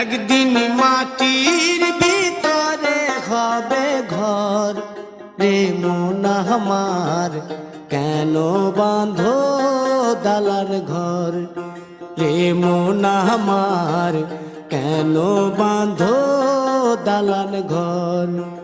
একদিন মাটির ভিতরে হবে ঘর। রে আমার, কেন বাঁধো দালার ঘর? রে আমার, কেন বাঁধো দালান ঘর?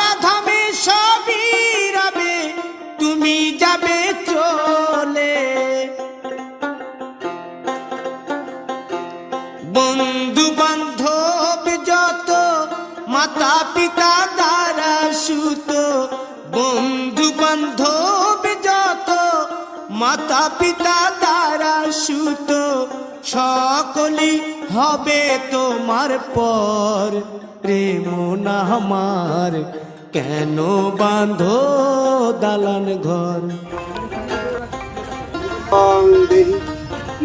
মাতা পিতা দ্বারা সুত সকলি হবে তোমার পর। রে মোনা আমার, কেন বাঁধো দালান ঘর?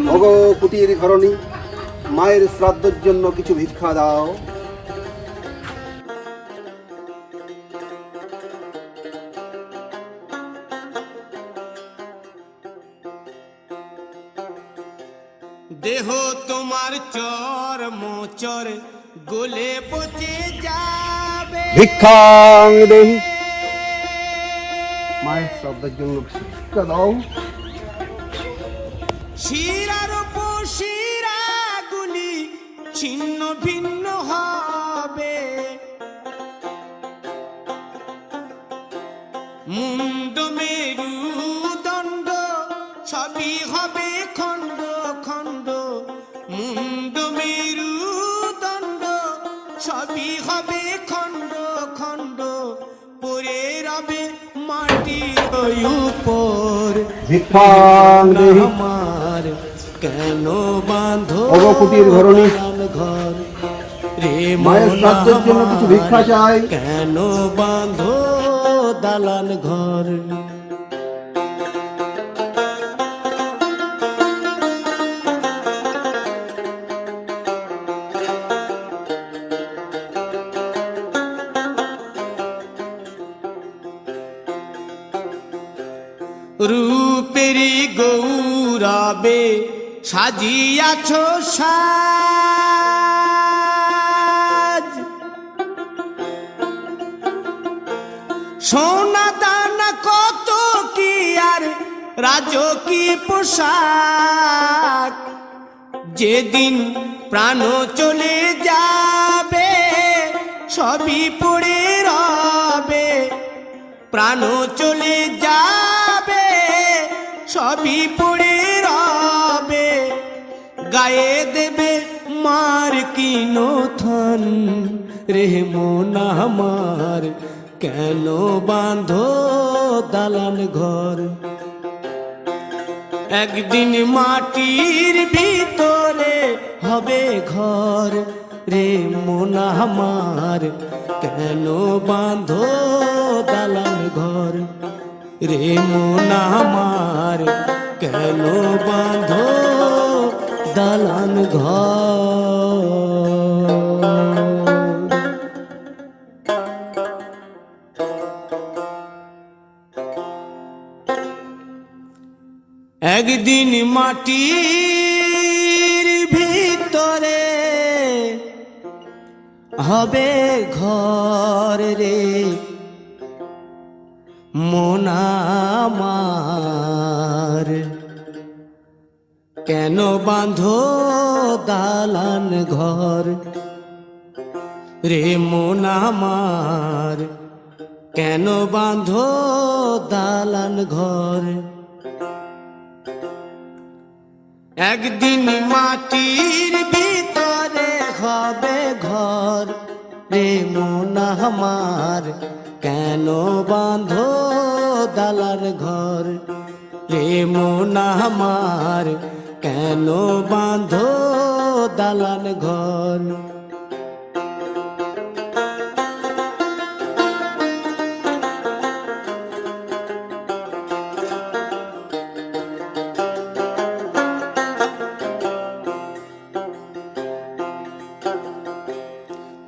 ভগ কুটির ঘরণী, মায়ের শ্রাদ্ধের জন্য কিছু ভিক্ষা দাও। দেহ তোমার চর মোচর গলে পচে যাবে। ভিক্ষাং দেহি। মায়ের শ্রাদ্ধের জন্য ভিক্ষা দাও। শিরার উপর শিরাগুলি ছিন্ন ভিন্ন হবে। মুন্ড মেরু দণ্ড সবই হবে খণ্ড। মুন্ড মেরু দণ্ড সবই হবে খণ্ড খণ্ড। পরে রবে মাটির উপর। আমার কেন বাঁধো ভগ কুটির ঘর? রে মায়ের শ্রাদ্ধের জন্য কিছু ভিক্ষা চাই। কেন বাঁধো দালান ঘর? সাজিয়াছ সাজ। সোনা দানা কত কি আর রাজকি পোশাক? যেদিন প্রাণ চলে যাবে, সবই পড়ে রবে। প্রাণ চলে যাবে, সবই পড়ে গায়ে দেবে মার কিনো থন রে মোনা মার কেন বাঁধো দালান ঘর? একদিন মাটির ভিতরে হবে ঘর। রে মোনা আমার, কেন বাঁধো দালান ঘর? রে মোনা আমার, কেন বাঁধো দালান ঘর। একদিন মাটির ভিতরে হবে ঘর রে। মোনামার কেন বাঁধো দালান ঘর? রে মন আমার, কেন বাঁধো দালান ঘর? একদিন মাটির ভিতরে হবে ঘর। রে মন আমার, কেন বাঁধো দালান ঘর? রে মন আমার কেন বাঁধো দালান ঘর?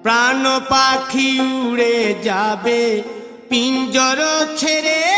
প্রাণ পাখি উড়ে যাবে পিঞ্জর ছেড়ে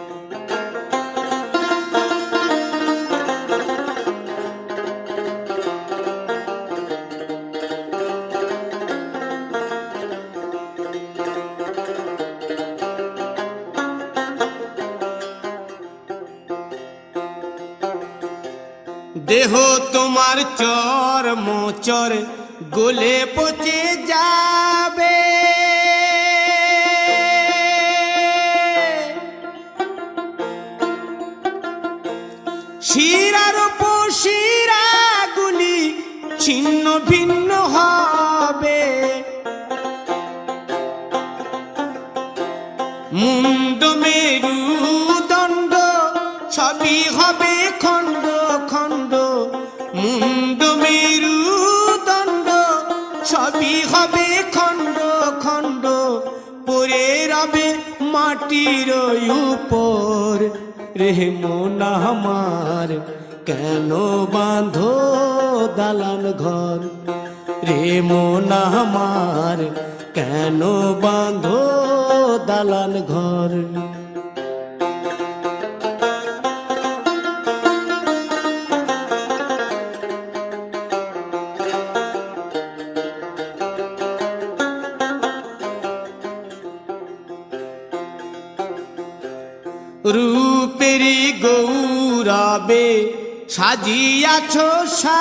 দেহ তোমার চর মোচর গলে পচে যাবে শিরার শিরাগুলি ছিন্ন ভিন্ন হবে মুন্ড মেরু দণ্ড সবই হবে মাটির উপর। রেহে মন আমার, কেন বাঁধো দালান ঘর? রে মন আমার, কেন বাঁধো দালান ঘর? গৌরবে সাজিয়াছ সাজ?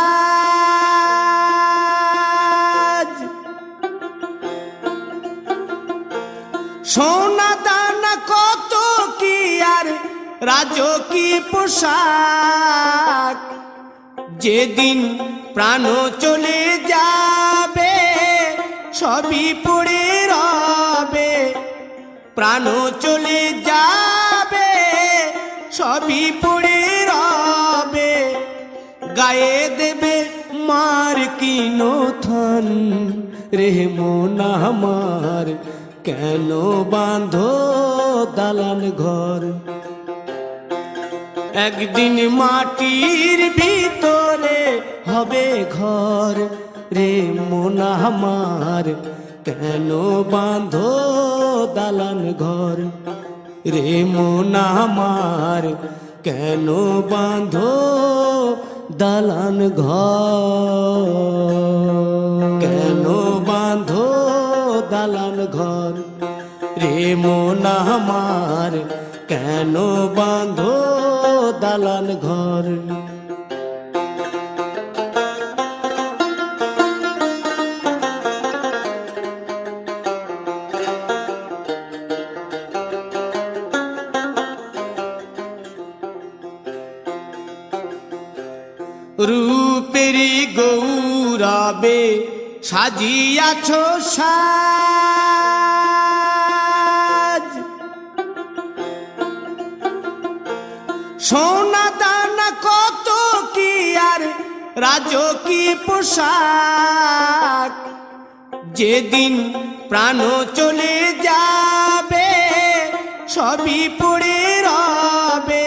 সোনা দানা কত কি আর রাজকি পোশাক? যেদিন প্রাণ চলে যাবে, সবই পড়ে রবে। প্রাণ চলে যাবে, সবই পড়ে গায়ে দেবে মার কিনো থন রে মন আমার, কেন বাঁধো দালান ঘর? একদিন মাটির ভিতরে হবে ঘর। রে মন আমার, কেন বাঁধো দালান ঘর? রে মন আমার, কেন বাঁধো দালান ঘর। কেন বাঁধো দালান ঘর? রে মোনা আমার কেন বাঁধো দালান ঘর? রূপেরি গৌরবে সাজিয়াছ সাজ। সোনা দানা কত কি আর রাজকি পোশাক? যেদিন প্রাণ চলে যাবে, সবই পড়ে রবে।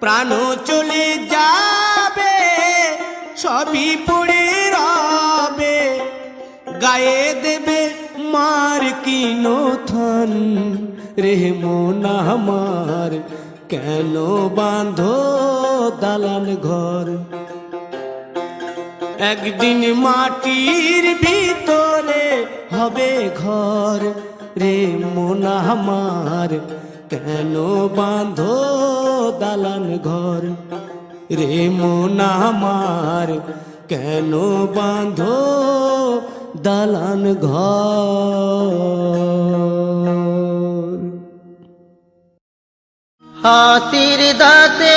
প্রাণ চলে যাবে সবই পড়ে রবে, গায়ে দেবে মার কিনো থন রে মন আমার, কেন বাঁধো দালান ঘর? একদিন মাটির ভিতরে হবে ঘর রে মন আমার, কেন বাঁধো দালান ঘর? রে মন আমার কেন বাঁধো দালান ঘর? হাতির দাঁতে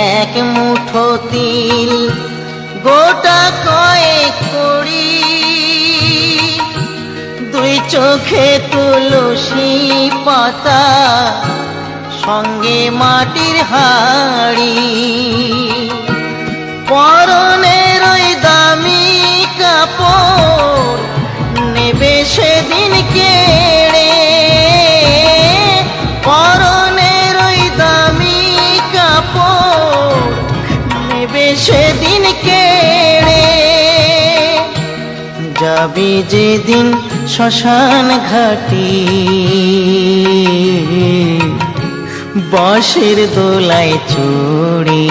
চোখে তুলসী পাতা, সঙ্গে মাটির হাড়ি। পরনের ওই দামি কাপড়, নেবে সেদিন কেড়ে। পরনের ওই দামি কাপড়, নেবে সেদিন কেড়ে। যাবি যেদিন শ্মশান ঘাটি। বাঁশের দোলায় চড়ে।